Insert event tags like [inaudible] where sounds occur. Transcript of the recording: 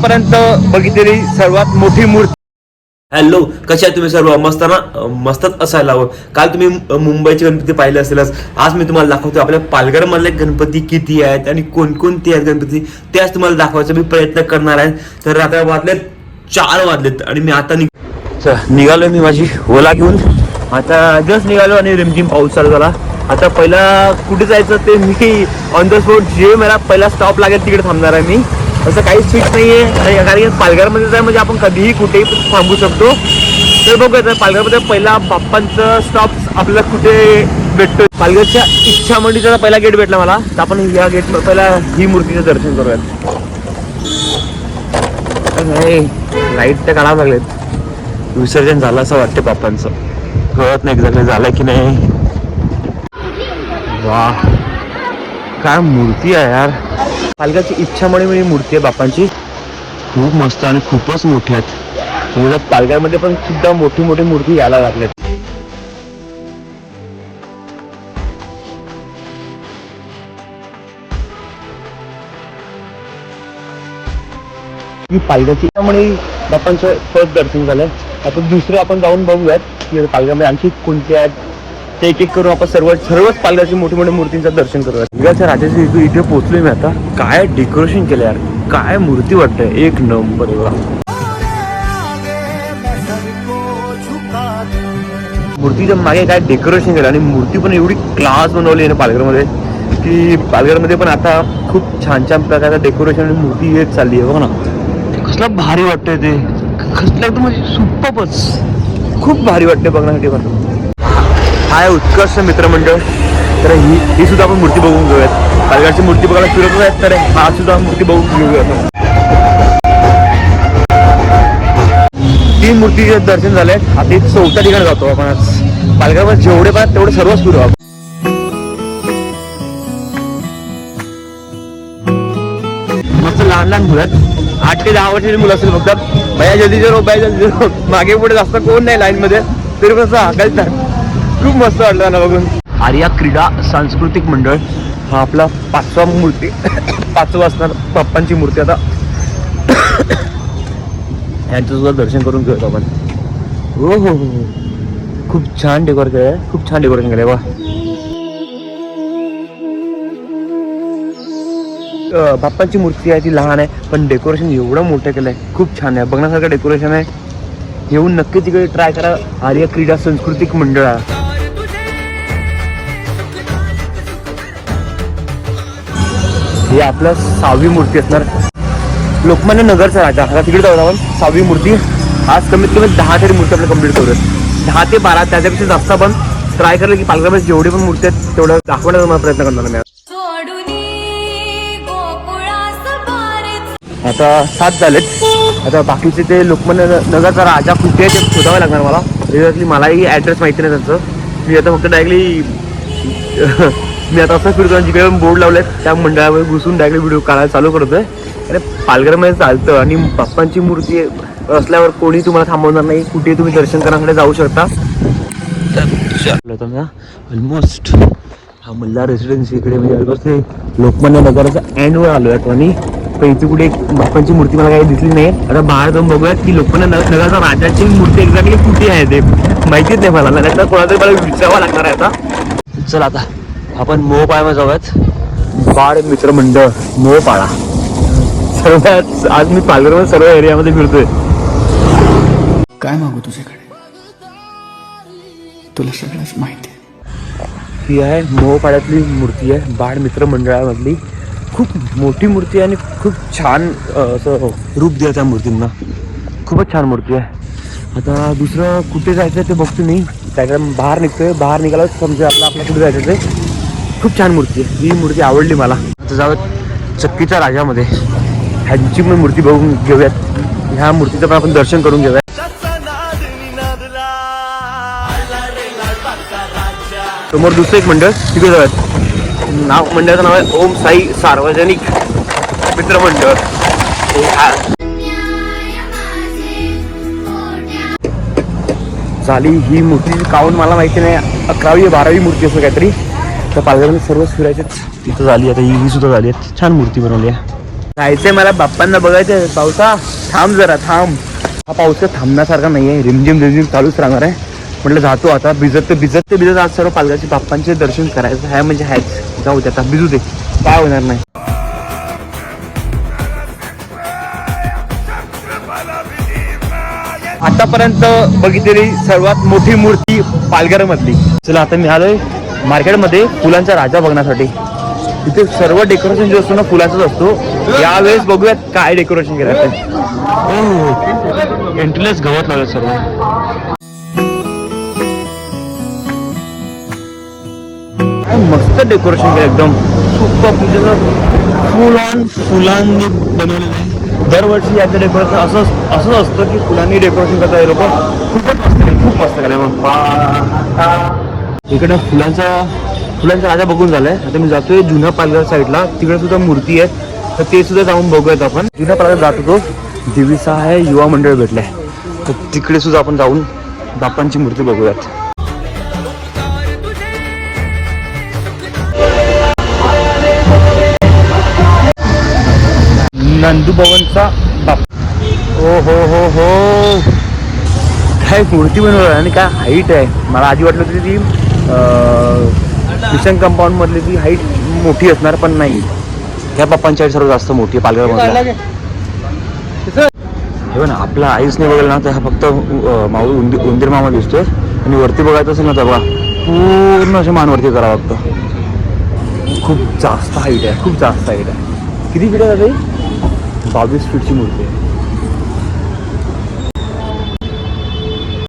आतापर्यंत बघितलेली सर्वात मोठी मूर्ती हॅलो कशा आहे तुम्ही सर्व? मस्त ना? मस्तच असायला हवं. काल तुम्ही मुंबईचे गणपती पाहिले असेलच. आज मी तुम्हाला दाखवतो आपल्या पालघर मधले गणपती किती आहेत आणि कोणकोणते आहेत गणपती ते आज तुम्हाला दाखवायचा. मी प्रयत्न करणार आहे. तर आता वाजलेत चार वाजलेत आणि मी आता निघ चला, निघालोय मी माझी ओला घेऊन. आता जस्ट निघालो आणि रिमझिम पाऊस चालू झाला. आता पहिला कुठे जायचं ते मी ऑन द स्पॉट जे मला पहिला स्टॉप लागेल तिकडे थांबणार आहे मी. असं काहीच फिक्स नाहीये. आणि कारण पालघरमध्ये जर म्हणजे आपण कधीही कुठेही थांबू शकतो तर बघूया तर पालघरमध्ये पहिला बाप्पांचं स्टॉप आपल्याला कुठे भेटतो पालघरच्या इच्छा मंडीचा पहिला गेट भेटला मला. तर आपण या गेट पहिला ही मूर्तीचं दर्शन करूयात. लाइट तर काढावं लागलेत. विसर्जन झालं असं वाटतं बाप्पांचं. कळत नाही एक्झॅक्टली झालं की नाही. वा काय मूर्ती आहे यार. पालकाची इच्छामुळे म्हणजे मूर्ती आहे बापांची. खूप मस्त आणि खूपच मोठी आहेत. म्हणजे पालघरमध्ये पण सुद्धा मोठी मोठी मूर्ती यायला लागल्यात ही पालघरची म्हणे बापांचं फर्स्ट दर्शन झालंय. आता दुसरं आपण जाऊन बघूयात की पालघरमध्ये आणखी कोणते आहेत. ते एक एक करून आपण सर्व सर्वच पालघरची मोठी मोठी मूर्तींचं दर्शन करूयात. पालघरच्या राजाची इथे इथे पोहोचलोय मी आता. काय डेकोरेशन केलं यार? काय मूर्ती वाटतंय? एक नंबर मूर्तीच्या मागे काय डेकोरेशन केलं? आणि मूर्ती पण एवढी क्लास बनवली आहे ना पालघरमध्ये की पालघरमध्ये पण आता खूप छान छान प्रकारचं डेकोरेशन आणि मूर्ती येत चालली आहे. बघ ना. कसला भारी वाटतंय ते. कसलं एकदम म्हणजे सुप्पच खूप भारी वाटते बघण्यासाठी पण. हाय उत्कर्ष मित्रमंडळ. तर ही ही सुद्धा आपण मूर्ती बघून घेऊयात. पालघरची मूर्ती बघायला फिरत आहेत तर हा सुद्धा मूर्ती बघून घेऊयात. तीन मूर्तीचे दर्शन झाले आता एक चौथ्या ठिकाणी जातो आपण पालघरवर जेवढे पाहिजे तेवढे सर्वच फिरू आपण. मस्त लहान लहान मुलं आहेत. आठ ते दहा वर्षाची मुलं असेल फक्त. भया जल्दी जरो भया जल्दी जरो. मागे पुढे जास्त कोण नाही लाईन मध्ये तरी असं हाकायचं खूप मस्त वाटलं ना बघून. आर्या क्रीडा सांस्कृतिक मंडळ हा आपला पाचवा मूर्ती. [coughs] पाचवा असणार पप्पांची मूर्ती. आता [coughs] यांचं सुद्धा दर्शन करून घेऊया आपण. हो हो हो हो. खूप छान डेकोर आहे खूप छान डेकोरेशन केलं आहे बाप्पांची मूर्ती आहे ती लहान आहे पण डेकोरेशन एवढं मोठं केलं आहे खूप छान आहे. बघण्यासारखं डेकोरेशन आहे. येऊन नक्की तिकडे ट्राय करा. आर्य क्रीडा सांस्कृतिक मंडळ. ही आपलं सहावी मूर्ती असणार. लोकमान्य नगरचा राजा. आता तिकडे जाऊ आपण सहावी मूर्ती. आज कमीत कमी दहा तरी मूर्ती आपल्याला कंप्लीट करूयात. दहा ते बारा त्याच्यापेक्षा जास्त आपण ट्राय करलं की पालघरमध्ये जेवढी पण मूर्ती आहेत तेवढं दाखवण्याचा मला प्रयत्न करणार मी आता सात झालेत. आता बाकीचे ते लोकमान्य नगरचा राजा कुठे आहे ते शोधावं लागणार मला. एक्झॅक्टली मलाही ॲड्रेस माहिती नाही त्यांचं. मी आता फक्त डायरेक्टली मी आता असं फिरतो आणि जिकडे बोर्ड लावलेत त्या मंडळामध्ये घुसून डायरेक्ट व्हिडिओ काढायला चालू करतोय. अरे पालघरमध्ये चालतं आणि बाप्पांची मूर्ती असल्यावर कोणी तुम्हाला थांबवणार नाही कुठे तुम्ही दर्शन करण्यासाठी जाऊ शकता. ऑलमोस्ट हा मल्हार रेसिडेन्सी इकडे म्हणजे ऑलमोस्ट ते लोकमान्य नगराचा एंडवर आलो आहे आणि पण इथे कुठे एक बाप्पांची मूर्ती मला काही दिसली नाही. आता बाहेर जाऊन बघूयात की लोकमान्य नगराचा राजाची मूर्ती एक्झॅक्टली कुठे आहे ते. माहितीच नाही मला. नाही तर मला विचारावं लागणार आहे आता. चल आता. आपण मोहपाळ्यामध्ये जाऊयात. बाळ मित्रमंडळ मोहपाळा. सर्वात आज मी पालघरमध्ये सर्व एरियामध्ये फिरतोय. काय मागू तुझ्याकडे? तुला सगळंच माहिती आहे. ही आहे मोहपाड्यातली मूर्ती आहे बाळ मित्र मंडळामधली खूप मोठी मूर्ती आहे आणि खूप छान असं रूप दिलं त्या मूर्तींना. खूपच छान मूर्ती आहे. आता दुसरं कुठे जायचं ते बघतो मी. त्याच्या बाहेर निघतोय. बाहेर निघाला समजा आपलं आपल्या कुठे जायचं ते खूप छान मूर्ती आहे. ही मूर्ती आवडली मला. आता जाऊयात चक्कीच्या राजामध्ये. ह्यांची पण मूर्ती बघून घेऊयात. ह्या मूर्तीचं पण आपण दर्शन करून घेऊयात. समोर दुसरं एक मंडळ. तिथे जाऊयात. नाव मंडळाचं नाव आहे ओम साई सार्वजनिक मित्रमंडळ हे झाली ही मूर्ती. काऊन मला माहिती नाही. अकरावी बारावी मूर्ती असं काहीतरी. तर पालघरमध्ये सर्वच फिरायचे तिथं झाली आता ही ही सुद्धा झाली आहे छान मूर्ती बनवली आहे. जायचंय मला बाप्पांना बघायचंय. पावसा थांब जरा थांब. हा पाऊस थांबण्यासारखा नाहीये. रिमझिम रिमझिम चालूच राहणार आहे. म्हटलं जातो आता. भिजत ते भिजत ते भिजत आज सर्व पालकाचे बाप्पांचे दर्शन करायचं आहे. म्हणजे आहेच जाऊ दे आता भिजू दे. काय होणार नाही. आतापर्यंत बघितलेली सर्वात मोठी मूर्ती पालघर मधली चला आता मी आलोय. मार्केटमध्ये फुलांचा राजा बघण्यासाठी. तिथे सर्व डेकोरेशन जे असतो ना फुलांचाच असतो. यावेळेस बघूयात काय डेकोरेशन केलं एंट्रीलाच गवत लावलं सर्व. मस्त डेकोरेशन केलं एकदम. सुपर फुल ऑन फुलांनी बनवलेलं आहे. दरवर्षी याचं डेकोरेशन असं असंच असतं की फुलांनी डेकोरेशन करतात हे लोक. खूपच मस्त केलं खूप मस्त केलं मग इकडं फुलांचा फुलांचा राजा बघून झालाय. आता मी जातोय जुन्या पालघर साईडला तिकडे सुद्धा मूर्ती आहेत. तर ते सुद्धा जाऊन बघूयात आपण. जुन्या पालघर जात होतो. देवीचा आहे युवा मंडळ भेटलंय. तर तिकडे सुद्धा आपण जाऊन बाप्पांची मूर्ती बघूयात. नंदू भवनचा बाप हो हो हो हो. काय मूर्ती बनवलं आणि काय हाईट आहे. मला आधी वाटलं होती ती मिशन कंपाऊंड मधली ती हाईट मोठी असणार पण नाही. त्या बाप्पांची हाईट सर्व जास्त मोठी आहे पालघर हे ना आपला आईच नाही बघायला ना तर हा फक्त माऊ उंदीर उंदीर मामा दिसतोय. आणि वरती बघायचं असेल ना तर बघा पूर्ण असे मानवरती करावं लागतं खूप जास्त हाईट आहे खूप जास्त हाईट आहे. किती फीट आहे दादा ही? बावीस फीटची मूर्ती आहे.